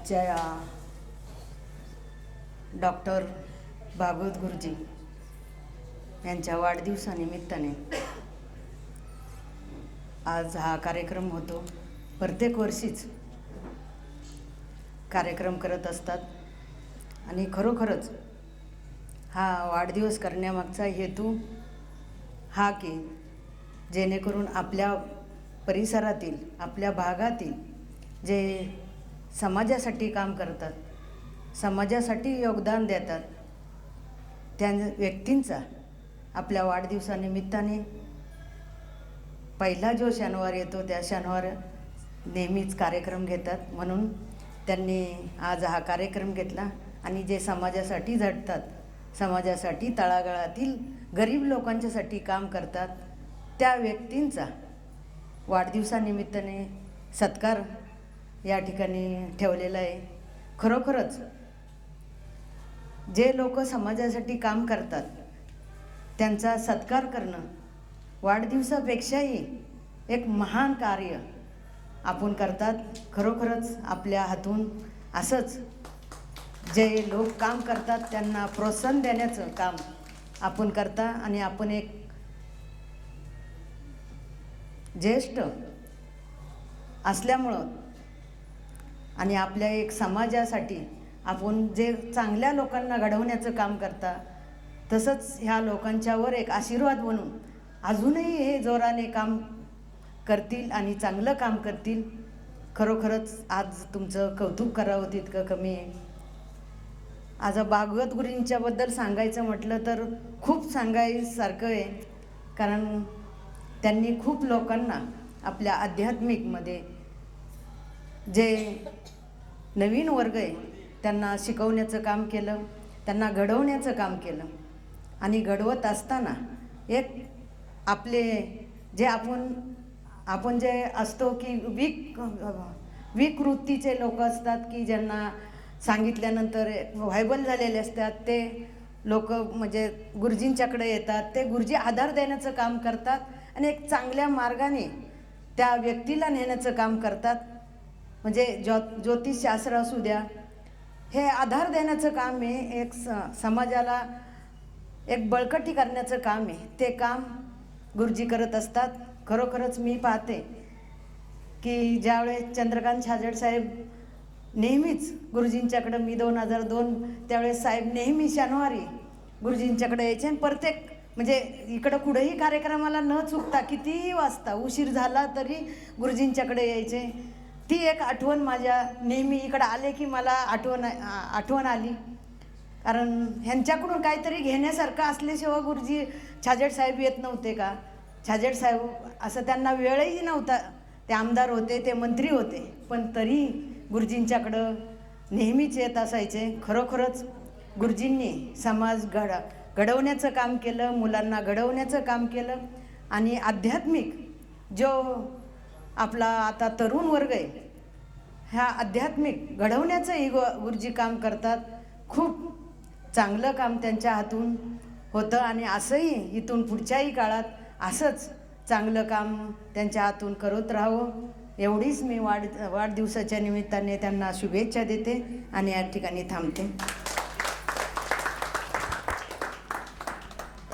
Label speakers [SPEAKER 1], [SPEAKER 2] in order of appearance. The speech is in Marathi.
[SPEAKER 1] आजच्या या डॉक्टर भागवत गुरुजी यांच्या वाढदिवसानिमित्ताने. आज हा कार्यक्रम होतो. प्रत्येक वर्षीच कार्यक्रम करत असतात. आणि खरोखरच हा वाढदिवस करण्यामागचा हेतू हा की जेणेकरून आपल्या परिसरातील आपल्या भागातील जे समाजासाठी काम करतात. समाजासाठी योगदान देतात. त्या व्यक्तींचा आपल्या वाढदिवसानिमित्ताने पहिला जो शनिवार येतो त्या शनिवार नेहमीच कार्यक्रम घेतात. म्हणून त्यांनी आज हा कार्यक्रम घेतला आणि जे समाजासाठी झटतात समाजासाठी तळागाळातील गरीब लोकांच्यासाठी काम करतात त्या व्यक्तींचा वाढदिवसानिमित्ताने सत्कार या ठिकाणी ठेवलेलं आहे. खरोखरच जे लोक समाजासाठी काम करतात त्यांचा सत्कार करणं वाढदिवसापेक्षाही एक महान कार्य आपण करतात. खरोखरच आपल्या हातून असंच जे लोक काम करतात त्यांना प्रोत्साहन देण्याचं काम आपण करता आणि आपण एक ज्येष्ठ असल्यामुळं आणि आपल्या एक समाजासाठी आपण जे चांगल्या लोकांना घडवण्याचं काम करता तसंच ह्या लोकांच्यावर एक आशीर्वाद म्हणून अजूनही हे जोराने काम करतील आणि चांगलं काम करतील. खरोखरच आज तुमचं कौतुक करावं तितकं कमी आहे. आज भागवत गुरूंच्याबद्दल सांगायचं म्हटलं तर खूप सांगायसारखं आहे. कारण त्यांनी खूप लोकांना आपल्या आध्यात्मिकमध्ये जे नवीन वर्ग आहे त्यांना शिकवण्याचं काम केलं त्यांना घडवण्याचं काम केलं. आणि घडवत असताना एक आपले जे आपण आपण जे असतो की वीक विकृतीचे लोक असतात की ज्यांना सांगितल्यानंतर व्हायबल झालेले असतात ते लोक म्हणजे गुरुजींच्याकडे येतात ते गुरुजी आधार देण्याचं काम करतात आणि एक चांगल्या मार्गाने त्या व्यक्तीला नेण्याचं काम करतात. म्हणजे ज्यो ज्योतिषशास्त्र असू द्या. हे आधार देण्याचं काम आहे एक स समाजाला एक बळकटी करण्याचं काम आहे. ते काम गुरुजी करत असतात. खरोखरच मी पाहते की ज्यावेळेस चंद्रकांत छाजड साहेब नेहमीच गुरुजींच्याकडं मी दोन हजार दोन त्यावेळेस साहेब नेहमी शनिवारी गुरुजींच्याकडे यायचे आणि प्रत्येक म्हणजे इकडं कुठंही कार्यक्रमाला न चुकता कितीही वाजता उशीर झाला तरी गुरुजींच्याकडे यायचे. ती एक आठवण माझ्या नेहमी इकडं आले की मला आठवण आठवण आली. कारण ह्यांच्याकडून काहीतरी घेण्यासारखं असल्याशिवाय गुरुजी छाजेड साहेब येत नव्हते का? छाजेड साहेब असं त्यांना वेळही नव्हता. ते आमदार होते ते मंत्री होते. पण तरी गुरुजींच्याकडं नेहमीच येत असायचे. खरोखरच गुरुजींनी समाज घड घडवण्याचं काम केलं मुलांना घडवण्याचं काम केलं. आणि आध्यात्मिक जो आपला आता तरुण वर्ग आहे ह्या आध्यात्मिक घडवण्याचंही गु गुरुजी काम करतात. खूप चांगलं काम त्यांच्या हातून होतं आणि असंही इथून पुढच्याही काळात असंच चांगलं काम त्यांच्या हातून करत राहावं. एवढीच मी वाढ वाढदिवसाच्या निमित्ताने त्यांना शुभेच्छा देते आणि या ठिकाणी थांबते.